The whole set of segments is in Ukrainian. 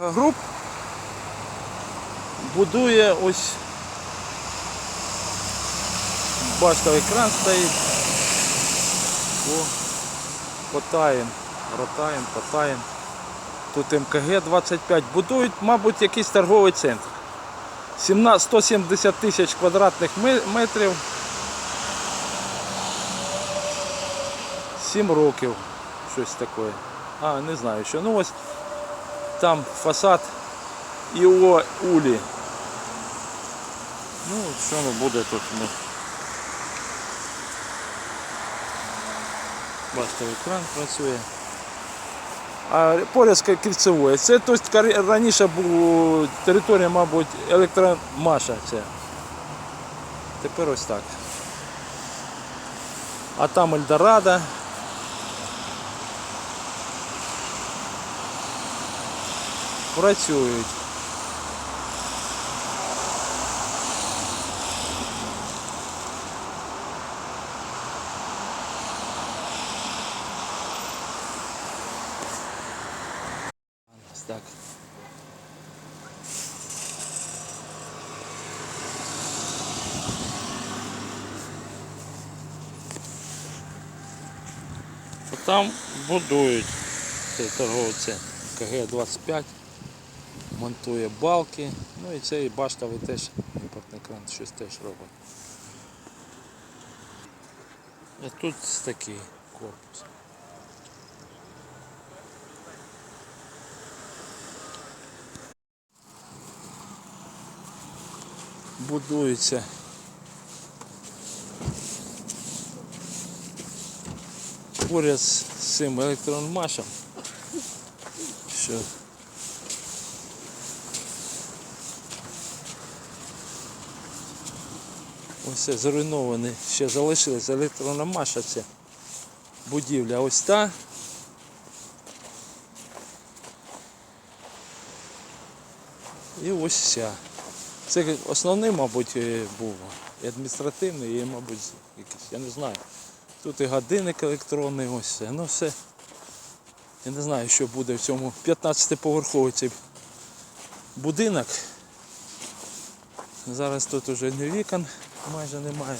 груп будує ось баштовий кран стоїть. Потаєм, ротаєм, потаєм. Тут МКГ 25. Будують, мабуть, якийсь торговий центр. 17 170 тисяч квадратних метрів. 7 років. Щось таке. А, не знаю що. Ну ось там фасад ІО Улі. Ну, що воно буде тут? Ну. Бачите, екран працює. А поряд з кільцевою. Це тобто, раніше була територія, мабуть, електромаша ця. Тепер ось так. А там Ельдорадо. Працюють. Так. Там будують цей торговий центр. КГ-25 монтує балки. Ну і цей баштовий теж імпортний кран щось теж робить. А тут такий корпус. Будується. Поряд з цим електронмашем, що ось це зруйноване, ще залишилась електронна маша ця будівля. Ось та. І ось ця. Це основний, мабуть, е, був і адміністративний, і, мабуть, якийсь, я не знаю. Тут і годинник електронний, ось все. Ну все. Я не знаю, що буде в цьому 15-поверховий цей будинок. Зараз тут уже ні вікон майже немає.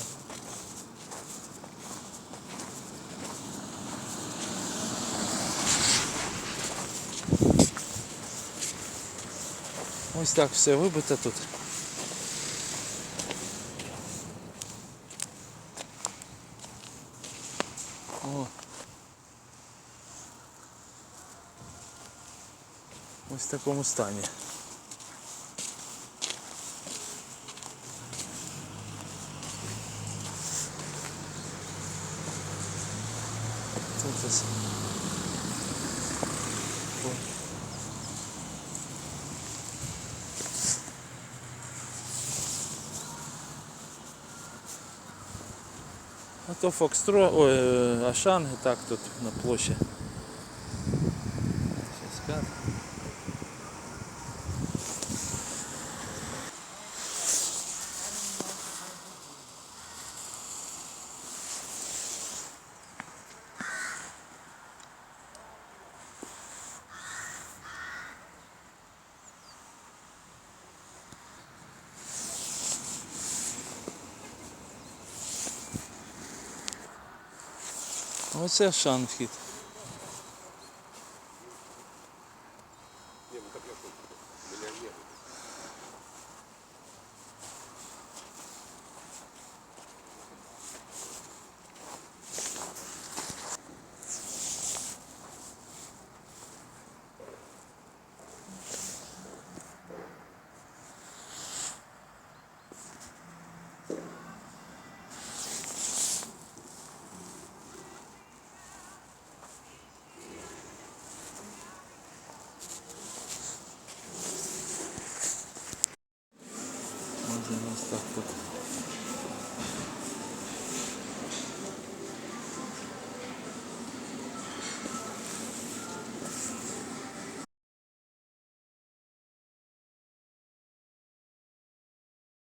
Ось так все вибито тут. О. Ось в такому стані. Тут ось. О. А то Фокстро, ой, е, Ашан, і так тут на площі. Щас Оце Ашан ったった。